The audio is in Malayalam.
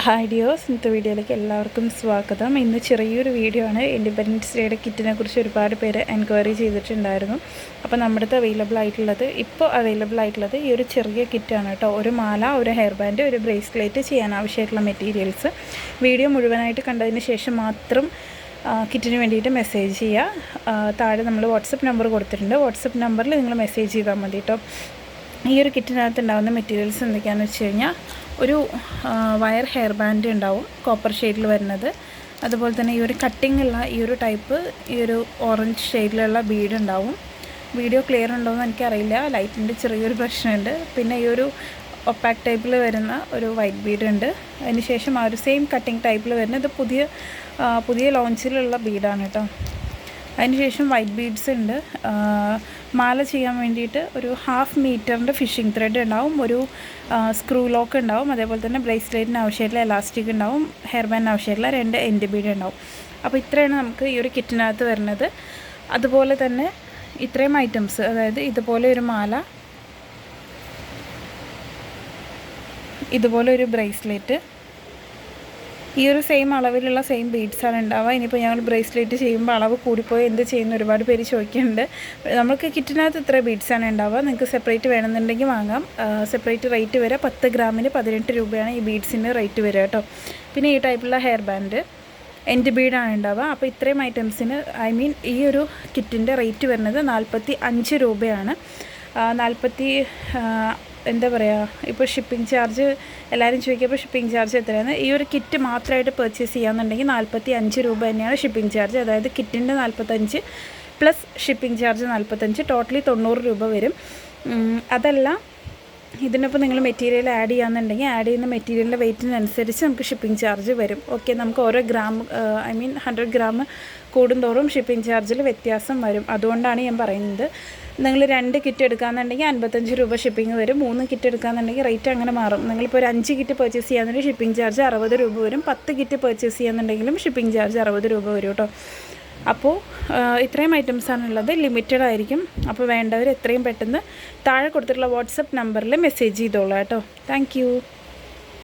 ഹായ് ഡിയോസ് ഇന്നത്തെ വീഡിയോയിലേക്ക് എല്ലാവർക്കും സ്വാഗതം. ഇന്ന് ചെറിയൊരു വീഡിയോ ആണ്. ഇൻഡിപെൻഡൻസ് ഡേയുടെ കിറ്റിനെ കുറിച്ച് ഒരുപാട് പേര് എൻക്വയറി ചെയ്തിട്ടുണ്ടായിരുന്നു. അപ്പോൾ നമ്മുടെ അടുത്ത് അവൈലബിൾ ആയിട്ടുള്ളത് ഇപ്പോൾ അവൈലബിൾ ആയിട്ടുള്ളത് ഈ ഒരു ചെറിയ കിറ്റാണ് കേട്ടോ. ഒരു മാല ഒരു ഹെയർ ബാൻഡ് ഒരു ബ്രേസ്ലെറ്റ് ചെയ്യാൻ ആവശ്യമായിട്ടുള്ള മെറ്റീരിയൽസ് വീഡിയോ മുഴുവനായിട്ട് കണ്ടതിന് ശേഷം മാത്രം കിറ്റിന് വേണ്ടിയിട്ട് മെസ്സേജ് ചെയ്യുക. താഴെ നമ്മൾ വാട്സപ്പ് നമ്പർ കൊടുത്തിട്ടുണ്ട്. വാട്സപ്പ് നമ്പറിൽ നിങ്ങൾ മെസ്സേജ് ചെയ്താൽ മതി കേട്ടോ. ഈ ഒരു കിറ്റിനകത്ത് ഉണ്ടാകുന്ന മെറ്റീരിയൽസ് എന്തൊക്കെയാണെന്ന് വെച്ച് കഴിഞ്ഞാൽ ഒരു വയർ ഹെയർ ബാൻഡ് ഉണ്ടാവും കോപ്പർ ഷെയ്ഡിൽ വരുന്നത്. അതുപോലെ തന്നെ ഈ ഒരു കട്ടിംഗ് ഉള്ള ഈ ഒരു ടൈപ്പ് ഈ ഒരു ഓറഞ്ച് ഷെയ്ഡിലുള്ള ബീഡ് ഉണ്ടാവും. വീഡിയോ ക്ലിയർ ഉണ്ടോ എന്ന് എനിക്കറിയില്ല. ലൈറ്റിന്റെ ചെറിയൊരു പ്രശ്നമുണ്ട്. പിന്നെ ഈ ഒരു ഒപ്പാക് ടൈപ്പിൽ വരുന്ന ഒരു വൈറ്റ് ബീഡ് ഉണ്ട്. അതിന് ശേഷം ആ ഒരു സെയിം കട്ടിംഗ് ടൈപ്പിൽ വരുന്ന ഇത് പുതിയ പുതിയ ലോഞ്ചിലുള്ള ബീഡാണ് കേട്ടോ. അതിനുശേഷം വൈറ്റ് ബീഡ്സ് ഉണ്ട്. മാല ചെയ്യാൻ വേണ്ടിയിട്ട് ഒരു ഹാഫ് മീറ്ററിന്റെ ഫിഷിംഗ് ത്രെഡ് ഉണ്ടാവും. ഒരു സ്ക്രൂ ലോക്ക് ഉണ്ടാവും. അതേപോലെ തന്നെ ബ്രേസ്ലെറ്റിന് ആവശ്യമായിട്ടുള്ള എലാസ്റ്റിക് ഉണ്ടാവും. ഹെയർ ബാൻഡിന് ആവശ്യമായിട്ടുള്ള രണ്ട് എൻഡ് ബീഡ് ഉണ്ടാവും. അപ്പോൾ ഇത്രയാണ് നമുക്ക് ഈ ഒരു കിറ്റിനകത്ത് വരുന്നത്. അതുപോലെ തന്നെ ഇത്രയും ഐറ്റംസ് അതായത് ഇതുപോലെ ഒരു മാല ഇതുപോലെ ഒരു ബ്രേസ്ലെറ്റ് ഈ ഒരു സെയിം അളവിലുള്ള സെയിം ബീഡ്സാണ് ഉണ്ടാവുക. ഇനിയിപ്പോൾ ഞങ്ങൾ ബ്രേസ്ലെറ്റ് ചെയ്യുമ്പോൾ അളവ് കൂടിപ്പോയി. എന്ത് ചെയ്യുന്ന? ഒരുപാട് പേര് ചോദിക്കുന്നുണ്ട്. നമുക്ക് കിറ്റിനകത്ത് ഇത്ര ബീഡ്സാണ് ഉണ്ടാവുക. നിങ്ങൾക്ക് സെപ്പറേറ്റ് വേണമെന്നുണ്ടെങ്കിൽ വാങ്ങാം. സെപ്പറേറ്റ് റേറ്റ് വരെ പത്ത് ഗ്രാമിന് പതിനെട്ട് രൂപയാണ് ഈ ബീഡ്സിന്റെ റേറ്റ് വരിക കേട്ടോ. പിന്നെ ഈ ടൈപ്പുള്ള ഹെയർ ബാൻഡ് എൻഡ് ബീഡാണ് ഉണ്ടാവുക. അപ്പോൾ ഇത്രയും ഐറ്റംസിന് ഐ മീൻ ഈ ഒരു കിറ്റിന്റെ റേറ്റ് വരുന്നത് നാൽപ്പത്തി അഞ്ച് രൂപയാണ് നാൽപ്പത്തി എന്താ പറയുക ഇപ്പോൾ ഷിപ്പിംഗ് ചാർജ് എല്ലാവരും ചോദിക്കുമ്പോൾ ഷിപ്പിംഗ് ചാർജ് എത്രയാണ് ഈ ഒരു കിറ്റ് മാത്രമായിട്ട് പർച്ചേസ് ചെയ്യാന്നുണ്ടെങ്കിൽ നാൽപ്പത്തി അഞ്ച് രൂപ തന്നെയാണ് ഷിപ്പിംഗ് ചാർജ് അതായത് കിറ്റിന്റെ നാൽപ്പത്തഞ്ച് പ്ലസ് ഷിപ്പിംഗ് ചാർജ് നാൽപ്പത്തഞ്ച് ടോട്ടലി തൊണ്ണൂറ് രൂപ വരും. അതെല്ലാം ഇതിനൊപ്പം നിങ്ങൾ മെറ്റീരിയൽ ആഡ് ചെയ്യാന്നുണ്ടെങ്കിൽ ആഡ് ചെയ്യുന്ന മെറ്റീരിയലിന്റെ വെയിറ്റിനനുസരിച്ച് നമുക്ക് ഷിപ്പിംഗ് ചാർജ് വരും. ഓക്കെ നമുക്ക് ഓരോ gram I mean hundred gram കൂടുന്തോറും ഷിപ്പിംഗ് ചാർജിൽ വ്യത്യാസം വരും. അതുകൊണ്ടാണ് ഞാൻ പറയുന്നത്. നിങ്ങൾ രണ്ട് കിറ്റ് എടുക്കാന്നുണ്ടെങ്കിൽ അൻപത്തഞ്ച് രൂപ ഷിപ്പിംഗ് വരും. മൂന്ന് കിറ്റ് എടുക്കാന്നുണ്ടെങ്കിൽ റേറ്റ് അങ്ങനെ മാറും. നിങ്ങളിപ്പോൾ ഒരു അഞ്ച് കിറ്റ് പർച്ചേസ് ചെയ്യാന്നുണ്ടെങ്കിൽ ഷിപ്പിംഗ് ചാർജ് അറുപത് രൂപ വരും. പത്ത് കിറ്റ് പർച്ചേസ് ചെയ്യാന്നുണ്ടെങ്കിലും ഷിപ്പിംഗ് ചാർജ് അറുപത് രൂപ വരും കേട്ടോ. അപ്പോൾ ഇത്രയും ഐറ്റംസാണ് ഉള്ളത്. ലിമിറ്റഡ് ആയിരിക്കും. അപ്പോൾ വേണ്ടവർ എത്രയും പെട്ടെന്ന് താഴെ കൊടുത്തിട്ടുള്ള വാട്സപ്പ് നമ്പറിൽ മെസ്സേജ് ചെയ്തോളാം കേട്ടോ. താങ്ക്